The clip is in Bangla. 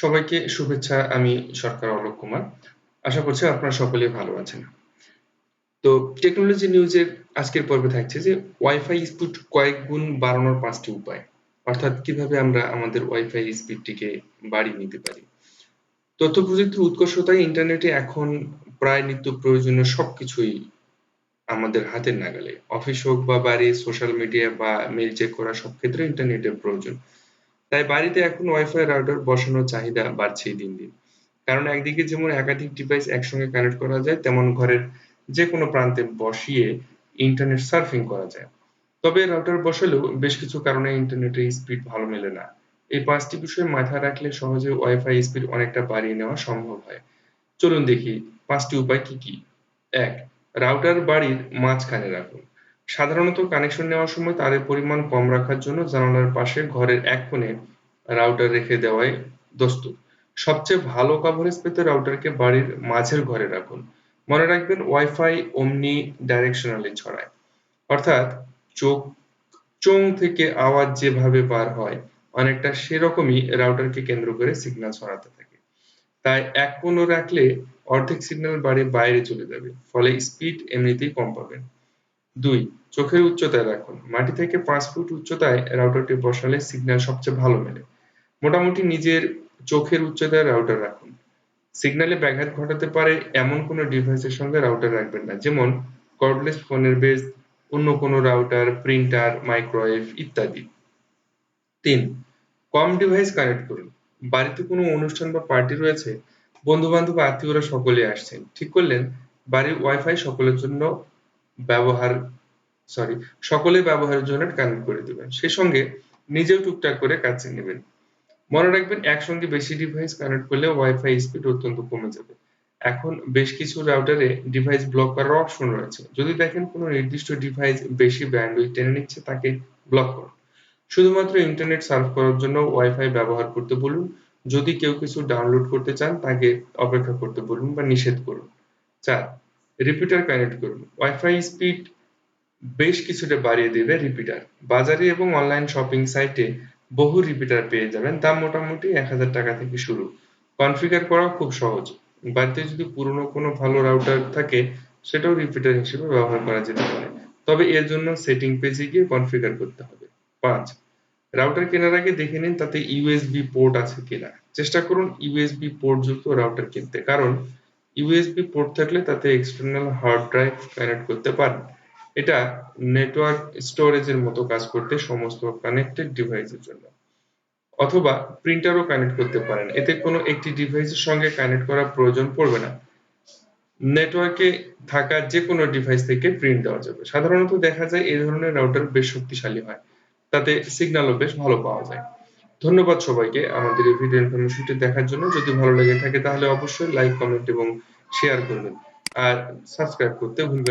সবাইকে শুভেচ্ছা, আমি সরকার অলোক কুমার। আশা করছি আপনারা সকলেই ভালো আছেন। তো টেকনোলজি নিউজের আজকের পর্বে থাকছে যে ওয়াইফাই স্পিড কয়েক গুণ বাড়ানোর পাঁচটি উপায়। অর্থাৎ কীভাবে আমরা আমাদের ওয়াইফাই স্পিডটিকে বাড়িয়ে নিতে পারি। তথ্য প্রযুক্তির উৎকর্ষতায় ইন্টারনেটে এখন প্রায় নিত্য প্রয়োজনীয় সবকিছুই আমাদের হাতের নাগালে। অফিস হোক বা বাড়ি সোশ্যাল মিডিয়া বা মেল চেক করা সব ক্ষেত্রে ইন্টারনেটের প্রয়োজন। তাই বাড়িতে এখন ওয়াইফাই রাউটার বসানোর চাহিদা বাড়ছেই দিন দিন। কারণ একদিকে যেমন একাধিক ডিভাইস একসঙ্গে কানেক্ট করা যায়, তেমন ঘরের যে কোনো প্রান্তে বসিয়ে ইন্টারনেট সার্ফিং করা যায়। তবে রাউটার বসালেও বেশ কিছু কারণে ইন্টারনেটের স্পিড ভালো মেলে না। এই পাঁচটি বিষয় মাথায় রাখলে সহজে ওয়াইফাই স্পিড অনেকটা বাড়িয়ে নেওয়া সম্ভব হয়। চলুন দেখি পাঁচটি উপায় কি কি? এক রাউটার বাড়ির মাঝখানে রাখুন। সাধারণত কানেকশন নেওয়ার সময় তারের পরিমাণ কম রাখার জন্য জানালার পাশে ঘরের এক কোণে রাউটার রেখে দেওয়াই দস্তুর সবচেয়ে ভালো কভারেজ পেতে রাউটারকে বাড়ির মাঝের ঘরে রাখুন। মনে রাখবেন ওয়াইফাই অমনি ডাইরেকশনালি ছড়ায়। অর্থাৎ চোখ চোং থেকে আওয়াজ যেভাবে বার হয়, অনেকটা সেরকমই রাউটারকে কেন্দ্র করে সিগন্যাল ছড়াতে থাকে। তাই এক কোণে রাখলে অর্ধেক সিগন্যাল বাড়ির বাইরে চলে যাবে, ফলে স্পিড এমনিতেই কম পাবেন। দুই, চোখের উচ্চতায় রাখুন। মাটি থেকে পাঁচ ফুট উচ্চতায় রাউটারটি বসালে সিগন্যাল সবচেয়ে ভালো মেলে। মোটামুটি নিজের চোখের উচ্চতায় রাউটার রাখুন। সিগন্যালে ব্যাঘাত ঘটাতে পারে এমন কোনো ডিভাইসের সঙ্গে রাউটার রাখবেন না, যেমন কর্ডলেস ফোনের বেস, অন্য কোনো রাউটার, প্রিন্টার, মাইক্রোওয়েভ ইত্যাদি। তিন, কম ডিভাইস কানেক্ট করুন। বাড়িতে কোনো অনুষ্ঠান বা পার্টি রয়েছে বন্ধু বান্ধব আত্মীয়রা সকলে আসছেন। ঠিক করলেন, বাড়ির ওয়াইফাই সকলের জন্য ব্যবহার সরি সকলের ব্যবহারের জন্য কানেক্ট করে দিবেন। সেই সঙ্গে নিজেও টুকটাক করে কাছে নেবেন। মনে রাখবেন, একসঙ্গে বেশি ডিভাইস কানেক্ট করলে ওয়াইফাই স্পিড অত্যন্ত কমে যাবে। এখন বেশ কিছু রাউটারে ডিভাইস ব্লক করার অপশন রয়েছে। যদি দেখেন কোনো নির্দিষ্ট ডিভাইস বেশি ব্যান্ডউইথ টেনে নিচ্ছে, তাকে ব্লক করুন। শুধুমাত্র ইন্টারনেট সার্ভ করার জন্য ওয়াইফাই ব্যবহার করতে বলুন। যদি কেউ কিছু ডাউনলোড করতে চান, তাকে অপেক্ষা করতে বলুন বা নিষেধ করুন। চার রিপিটার কানেক্ট করুন ওয়াইফাই স্পিড বেশ কিছুটা বাড়িয়ে দেবে রিপিটার বাজারে এবং অনলাইন শপিং সাইটে বহু রিপিটার পেয়ে যাবেন। দাম মোটামুটি এক হাজার টাকা থেকে শুরু। কনফিগার করা খুব সহজ। বাড়িতে যদি পুরনো কোনো ভালো রাউটার থাকে, সেটাও রিপিটার হিসেবে ব্যবহার করা যেতে পারে। তবে এর জন্য সেটিং পেজে গিয়ে কনফিগার করতে হবে। পাঁচ রাউটার কেনার আগে দেখে নিন তাতে ইউএসবি পোর্ট আছে কিনা। চেষ্টা করুন ইউএসবি পোর্ট যুক্ত রাউটার কিনতে। কারণ ইউএসবি পোর্ট থাকলে তাতে এক্সটার্নাল হার্ড ড্রাইভ কানেক্ট করতে পারেন। এটা নেটওয়ার্ক স্টোরেজের মতো কাজ করতে সমস্ত কানেক্টেড ডিভাইসের জন্য। অথবা প্রিন্টারও কানেক্ট করতে পারেন। এতে কোনো একটি ডিভাইসের সঙ্গে কানেক্ট করার প্রয়োজন পড়বে না। নেটওয়ার্কে থাকা যে কোনো ডিভাইস থেকে প্রিন্ট দেওয়া যাবে। সাধারণত দেখা যায় এই ধরনের রাউটার বেশ শক্তিশালী হয়। তাতে সিগন্যালও বেশ ভালো পাওয়া যায়। ধন্যবাদ সবাইকে আমাদের এই ভিডিও ইনফরমেশনটি দেখার জন্য। যদি ভালো লেগে থাকে তাহলে অবশ্যই লাইক কমেন্ট এবং শেয়ার করবেন। আর সাবস্ক্রাইব করতে ভুলবেন